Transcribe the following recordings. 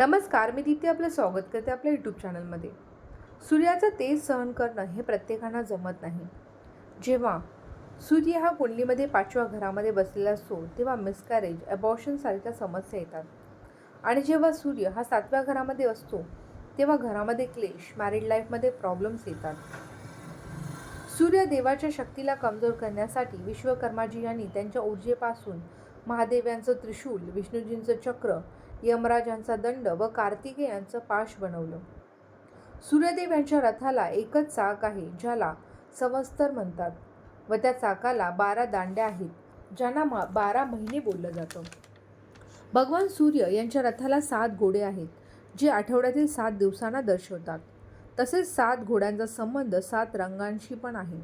नमस्कार मी दीप्ती आपलं स्वागत करते आपल्या यूट्यूब चॅनलमध्ये सूर्याचं तेज सहन करणं हे प्रत्येकांना जमत नाही. जेव्हा सूर्य हा कुंडलीमध्ये पाचव्या घरामध्ये बसलेला असतो तेव्हा मिसकॅरेज अबॉर्शनसारख्या समस्या येतात. आणि जेव्हा सूर्य हा सातव्या घरामध्ये असतो तेव्हा घरामध्ये क्लेश मॅरिड लाईफमध्ये प्रॉब्लेम्स येतात. सूर्य देवाच्या शक्तीला कमजोर करण्यासाठी विश्वकर्माजी यांनी त्यांच्या ऊर्जेपासून महादेव यांचं त्रिशूल विष्णूजींचं चक्र यमराज यांचा दंड व कार्तिके यांचं पाश बनवलं. सूर्यदेव यांच्या रथाला एकच चाक आहे ज्याला सवस्तर म्हणतात व त्या चाकाला बारा दांड्या आहेत ज्यांना मा बारा महिने बोललं जातं. भगवान सूर्य यांच्या रथाला सात घोडे आहेत जे आठवड्यातील सात दिवसांना दर्शवतात. तसेच सात घोड्यांचा संबंध सात रंगांशी पण आहे.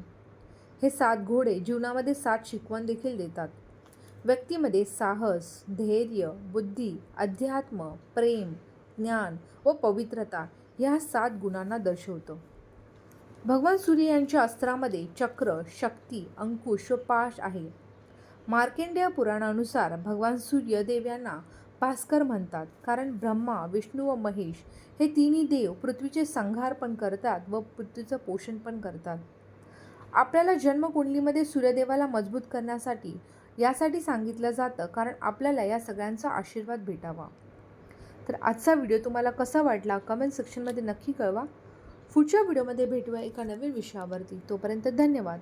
हे सात घोडे जीवनामध्ये सात शिकवण देखील देतात. व्यक्तीमध्ये साहस धैर्य बुद्धी अध्यात्म प्रेम ज्ञान व पवित्रता ह्या सात गुणांना दर्शवतो. भगवान सूर्य यांच्या अस्त्रामध्ये चक्र शक्ती अंकुश व पाश आहे. मार्केंडेय पुराणानुसार भगवान सूर्यदेव यांना भास्कर म्हणतात कारण ब्रह्मा विष्णू व महेश हे तिन्ही देव पृथ्वीचे संहार पण करतात व पृथ्वीचं पोषण पण करतात. आपल्याला जन्मकुंडलीमध्ये सूर्यदेवाला मजबूत करण्यासाठी यासाठी सांगितलं जातं कारण आपल्याला या सगळ्यांचा आशीर्वाद भेटावा. तर आजचा व्हिडिओ तुम्हाला कसा वाटला कमेंट सेक्शनमध्ये नक्की कळवा. पुढच्या व्हिडिओमध्ये भेटूया एका नवीन विषयावरती. तोपर्यंत धन्यवाद.